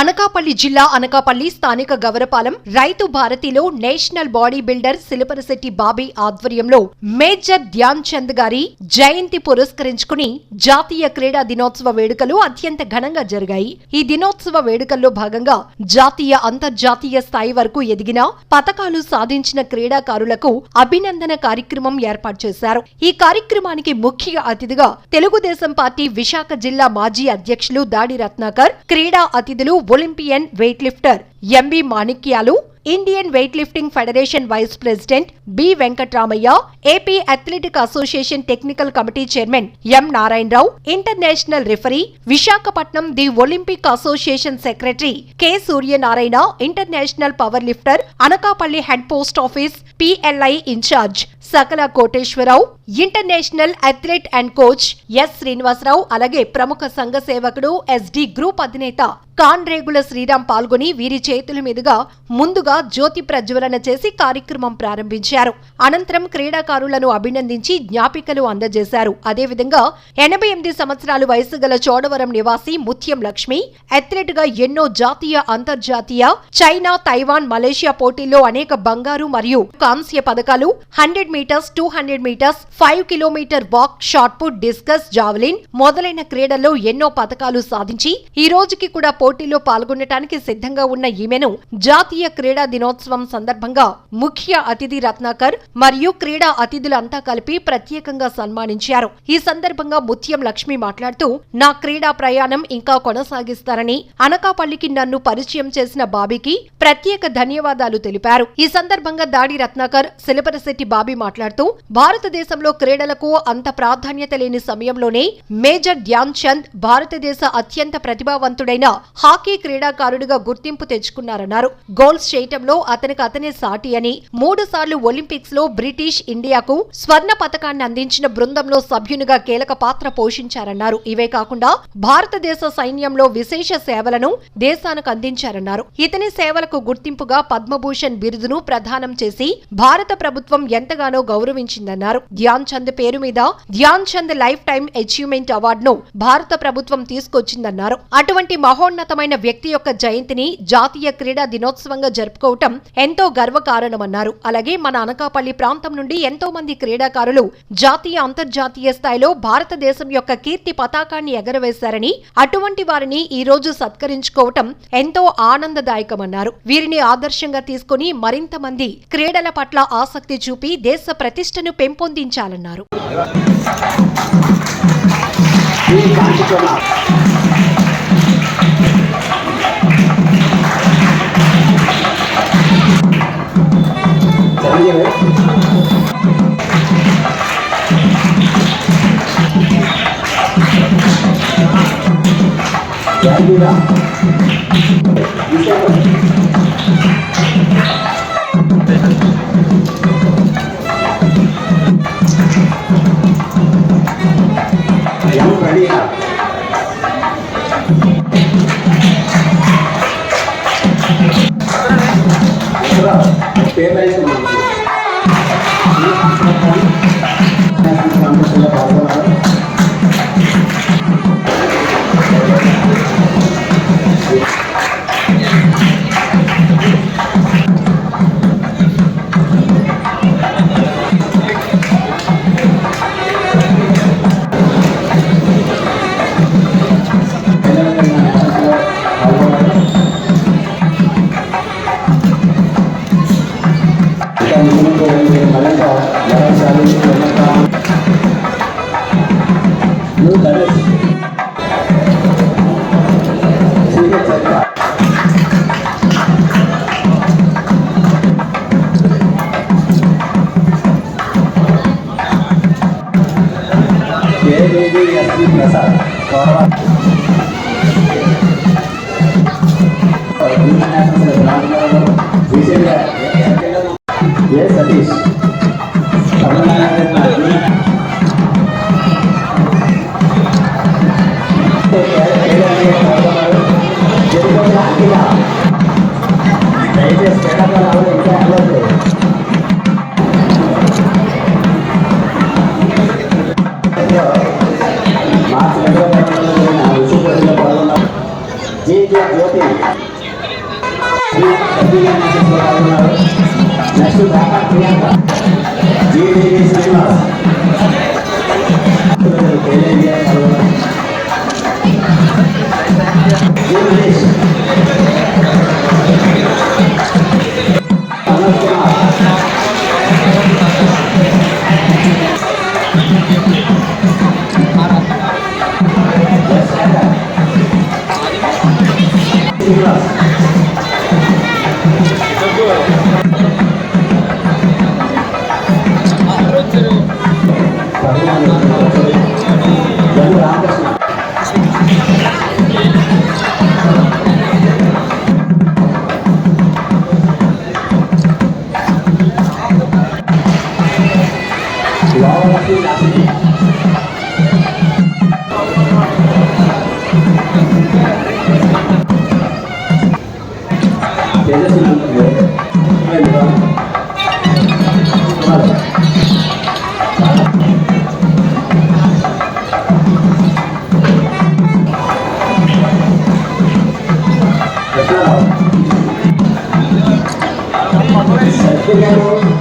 అనకాపల్లి జిల్లా అనకాపల్లి స్థానిక గవరపాలెం రైతు భారతిలో national body builder Silaparasetti Bobby ఆధ్వర్యంలో మేజర్ ధ్యాన్ చంద్ గారి జయంతి పురస్కరించుకుని జాతీయ క్రీడా దినోత్సవ వేడుకలు అత్యంత ఘనంగా జరిగాయి. ఈ దినోత్సవ వేడుకల్లో భాగంగా జాతీయ అంతర్జాతీయ స్థాయి వరకు ఎదిగిన పథకాలు సాధించిన క్రీడాకారులకు అభినందన కార్యక్రమం ఏర్పాటు చేశారు. ఈ కార్యక్రమానికి ముఖ్య అతిథిగా తెలుగుదేశం పార్టీ విశాఖ జిల్లా మాజీ అధ్యక్షులు దాడి రత్నాకర్ క్రీడా అతిథులు Olympian weight lifter MB Manikyalu Indian weight lifting federation vice president B Venkatramaiah AP athletic association technical committee chairman M Narayanarao international referee Visakhapatnam the Olympic association secretary K Suryanarayana international power lifter Anakapalli head post office PLI incharge Sakala Koteswararao international athlete and coach S Srinivasarao అలాగే ప్రముఖ సంఘ సేవకుడు SD group అధినేత కాన్రేగుల శ్రీరామ్ పాల్గొని వీరి చేతుల మీదుగా ముందుగా జ్యోతి ప్రజ్వలన చేసి కార్యక్రమం ప్రారంభించారు. అనంతరం క్రీడాకారులను అభినందించి జ్ఞాపికలు అందజేశారు. అదేవిధంగా ఎనభై ఎనిమిది సంవత్సరాలు వయసు గల చోడవరం నివాసి ముత్యం లక్ష్మి అథ్లెట్గా ఎన్నో జాతీయ అంతర్జాతీయ చైనా తైవాన్ మలేషియా పోటీల్లో అనేక బంగారు మరియు కాంస్య పథకాలు hundred metres two hundred metres five kilometre walk shot put discus javelin మొదలైన క్రీడల్లో ఎన్నో పథకాలు సాధించి ఈ రోజుకి కూడా పోటీలో పాల్గొనటానికి సిద్ధంగా ఉన్న ఈమెను జాతీయ క్రీడా దినోత్సవం సందర్భంగా ముఖ్య అతిథి రత్నాకర్ మరియు క్రీడా అతిథులంతా కలిపి ప్రత్యేకంగా సన్మానించారు. ఈ సందర్భంగా ముత్యం లక్ష్మి మాట్లాడుతూ నా క్రీడా ప్రయాణం ఇంకా కొనసాగిస్తారని అనకాపల్లికి నన్ను పరిచయం చేసిన బాబీకి ప్రత్యేక ధన్యవాదాలు తెలిపారు. ఈ సందర్భంగా దాడి రత్నాకర్ సిలపరశెట్టి బాబీ మాట్లాడుతూ భారతదేశంలో క్రీడలకు అంత ప్రాధాన్యత లేని సమయంలోనే మేజర్ ధ్యాన్ చంద్ భారతదేశ అత్యంత ప్రతిభావంతుడైన హాకీ క్రీడాకారుడిగా గుర్తింపు తెచ్చుకున్నారన్నారు. గోల్స్ చేయటంలో అతనికి అతనే సాటి అని మూడు సార్లు ఒలింపిక్స్లో బ్రిటిష్ ఇండియాకు స్వర్ణ పథకాన్ని అందించిన బృందంలో సభ్యునిగా కీలక పాత్ర పోషించారన్నారు. ఇవే కాకుండా భారతదేశ సైన్యంలో విశేష సేవలను దేశానికి అందించారన్నారు. ఇతని సేవలకు గుర్తింపుగా పద్మభూషణ్ బిరుదును ప్రదానం చేసి భారత ప్రభుత్వం ఎంతగానో గౌరవించిందన్నారు. ధ్యాన్ చంద్ పేరు మీద Dhyan Chand life time achievement అవార్డును భారత ప్రభుత్వం తీసుకొచ్చిందన్నారు. అటువంటి మహోన్నతమైన వ్యక్తి యొక్క జయంతిని జాతీయ క్రీడా దినోత్సవంగా జరుపుకోవటం ఎంతో గర్వకారణమన్నారు. అలాగే మన అనకాపల్లి ప్రాంతం నుండి ఎంతో మంది క్రీడాకారులు జాతీయ అంతర్జాతీయ స్థాయిలో భారతదేశం యొక్క కీర్తి పతాకాన్ని ఎగరవేశారని అటువంటి వారిని ఈ రోజు సత్కరించుకోవటం ఎంతో ఆనందదాయకమన్నారు. వీరిని ఆదర్శంగా తీసుకుని మరింత మంది క్రీడల పట్ల ఆసక్తి చూపి దేశ ప్రతిష్టను పెంపొందించాలన్నారు Thank you. పేరు ప్రసాద్ గౌరవ Jadi, saya bilang. Gracias.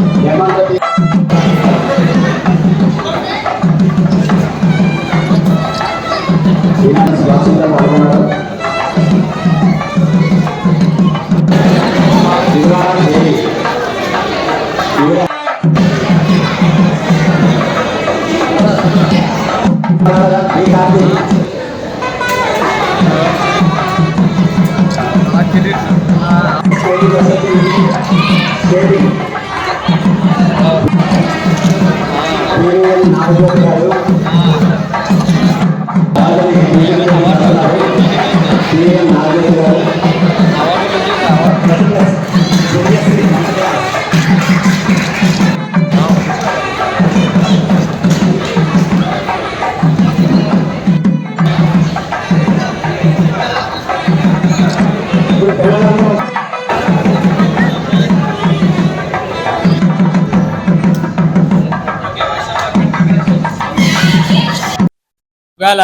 ఇవాళ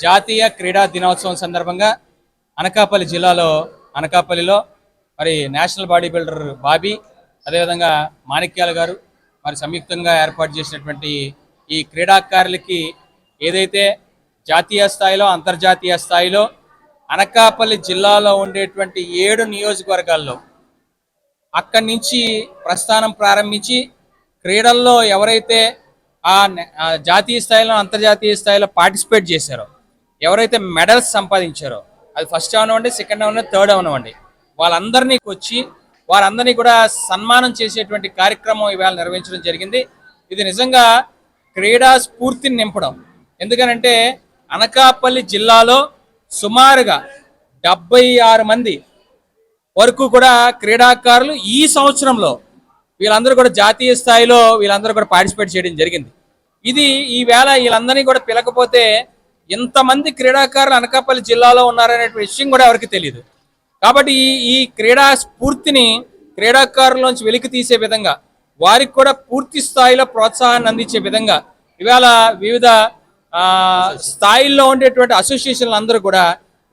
జాతీయ క్రీడా దినోత్సవం సందర్భంగా అనకాపల్లి జిల్లాలో అనకాపల్లిలో మరి నేషనల్ బాడీ బిల్డర్ బాబీ అదేవిధంగా మాణిక్యాల గారు మరి సంయుక్తంగా ఏర్పాటు చేసినటువంటి ఈ క్రీడాకారులకి ఏదైతే జాతీయ స్థాయిలో అంతర్జాతీయ స్థాయిలో అనకాపల్లి జిల్లాలో ఉండేటువంటి ఏడు నియోజకవర్గాల్లో అక్కడి నుంచి ప్రస్థానం ప్రారంభించి క్రీడల్లో ఎవరైతే ఆ జాతీయ స్థాయిలో అంతర్జాతీయ స్థాయిలో పార్టిసిపేట్ చేశారో. ఎవరైతే మెడల్స్ సంపాదించారో అది ఫస్ట్ అవనివ్వండి సెకండ్ అవనివ్వండి థర్డ్ అవనివ్వండి వాళ్ళందరినీ వచ్చి వారందరినీ కూడా సన్మానం చేసేటువంటి కార్యక్రమం ఇవాళ నిర్వహించడం జరిగింది. ఇది నిజంగా క్రీడా స్ఫూర్తిని నింపడం. ఎందుకనంటే అనకాపల్లి జిల్లాలో సుమారుగా డెబ్బై ఆరు మంది వరకు కూడా క్రీడాకారులు ఈ సంవత్సరంలో వీళ్ళందరూ కూడా జాతీయ స్థాయిలో వీళ్ళందరూ కూడా పార్టిసిపేట్ చేయడం జరిగింది. ఇది ఈవేళ వీళ్ళందరినీ కూడా పిలకపోతే ఇంతమంది క్రీడాకారులు అనకాపల్లి జిల్లాలో ఉన్నారనే విషయం కూడా ఎవరికి తెలియదు కాబట్టి ఈ ఈ క్రీడా స్ఫూర్తిని క్రీడాకారుల్లోంచి వెలికి తీసే విధంగా వారికి కూడా పూర్తి స్థాయిలో ప్రోత్సాహాన్ని అందించే విధంగా ఇవాళ వివిధ స్థాయిల్లో ఉండేటువంటి అసోసియేషన్లు అందరూ కూడా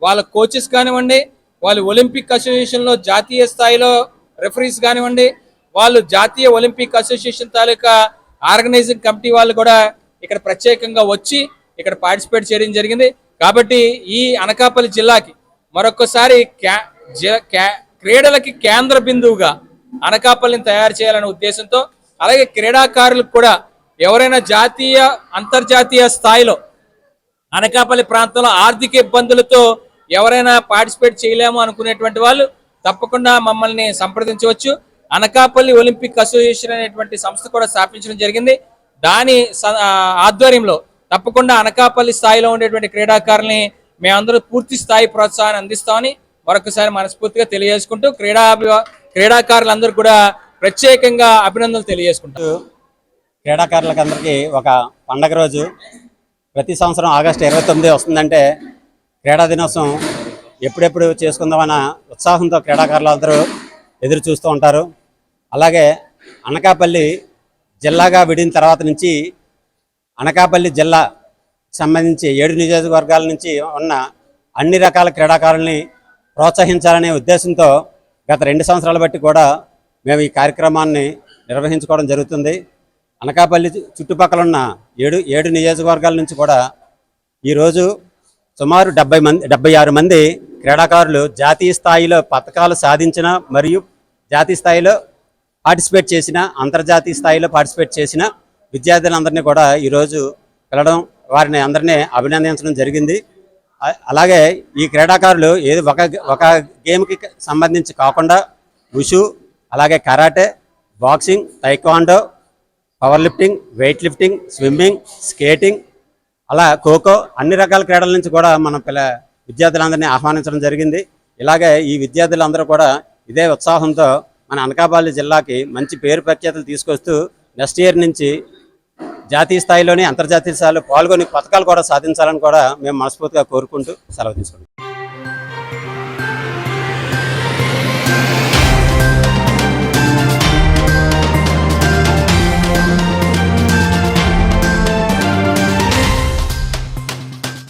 వాళ్ళ కోచెస్ కానివ్వండి వాళ్ళు ఒలింపిక్ అసోసియేషన్లో జాతీయ స్థాయిలో రెఫరీస్ కానివ్వండి వాళ్ళు జాతీయ ఒలింపిక్ అసోసియేషన్ తాలూకా ఆర్గనైజింగ్ కమిటీ వాళ్ళు కూడా ఇక్కడ ప్రత్యేకంగా వచ్చి ఇక్కడ పార్టిసిపేట్ చేయడం జరిగింది. కాబట్టి ఈ అనకాపల్లి జిల్లాకి మరొకసారి క్యా జ- క్యా- క్రీడలకి కేంద్ర బిందువుగా అనకాపల్లిని తయారు చేయాలనే ఉద్దేశంతో అలాగే క్రీడాకారులకు కూడా ఎవరైనా జాతీయ అంతర్జాతీయ స్థాయిలో అనకాపల్లి ప్రాంతంలో ఆర్థిక ఇబ్బందులతో ఎవరైనా పార్టిసిపేట్ చేయలేము అనుకునేటువంటి వాళ్ళు తప్పకుండా మమ్మల్ని సంప్రదించవచ్చు. అనకాపల్లి ఒలింపిక్ అసోసియేషన్ అనేటువంటి సంస్థ కూడా స్థాపించడం జరిగింది. దాని స- ఆధ్వర్యంలో తప్పకుండా అనకాపల్లి స్థాయిలో ఉండేటువంటి క్రీడాకారుల్ని మేమందరూ పూర్తి స్థాయి ప్రోత్సాహాన్ని అందిస్తామని మరొకసారి మనస్ఫూర్తిగా తెలియజేసుకుంటూ క్రీడా క్రీడాకారులందరూ కూడా ప్రత్యేకంగా అభినందనలు తెలియజేసుకుంటూ. క్రీడాకారులకు అందరికీ ఒక పండగ రోజు. ప్రతి సంవత్సరం ఆగస్టు ఇరవై తొమ్మిది వస్తుందంటే క్రీడా దినోత్సవం ఎప్పుడెప్పుడు చేసుకుందామన్న ఉత్సాహంతో క్రీడాకారులు అందరూ ఎదురు చూస్తూ ఉంటారు. అలాగే అనకాపల్లి జిల్లాగా విడిన తర్వాత నుంచి అనకాపల్లి జిల్లా సంబంధించి ఏడు నియోజకవర్గాల నుంచి ఉన్న అన్ని రకాల క్రీడాకారుల్ని ప్రోత్సహించాలనే ఉద్దేశంతో గత రెండు సంవత్సరాల బట్టి కూడా మేము ఈ కార్యక్రమాన్ని నిర్వహించుకోవడం జరుగుతుంది. అనకాపల్లి చుట్టుపక్కల ఉన్న ఏడు ఏడు నియోజకవర్గాల నుంచి కూడా ఈరోజు సుమారు డెబ్బై మంది డెబ్బై ఆరు మంది క్రీడాకారులు జాతీయ స్థాయిలో పథకాలు సాధించిన మరియు జాతీయ స్థాయిలో పార్టిసిపేట్ చేసిన అంతర్జాతీయ స్థాయిలో పార్టిసిపేట్ చేసిన విద్యార్థులందరినీ కూడా ఈరోజు పిలవడం వారిని అందరినీ అభినందించడం జరిగింది. అలాగే ఈ క్రీడాకారులు ఏది ఒక ఒక గేమ్కి సంబంధించి కాకుండా ఉషు అలాగే karate boxing taekwondo power lifting weight lifting swimming skating అలా ఖోఖో అన్ని రకాల క్రీడల నుంచి కూడా మన పిల్ల విద్యార్థులందరినీ ఆహ్వానించడం జరిగింది. ఇలాగే ఈ విద్యార్థులందరూ కూడా ఇదే ఉత్సాహంతో మన అనకాపల్లి జిల్లాకి మంచి పేరు ప్రఖ్యాతులు తీసుకొస్తూ నెక్స్ట్ ఇయర్ నుంచి జాతీయ స్థాయిలోని అంతర్జాతీయ స్థాయిలో పాల్గొని పథకాలు కూడా సాధించాలని కూడా మేము మనస్ఫూర్తిగా కోరుకుంటూ సెలవు తీసుకుంటాం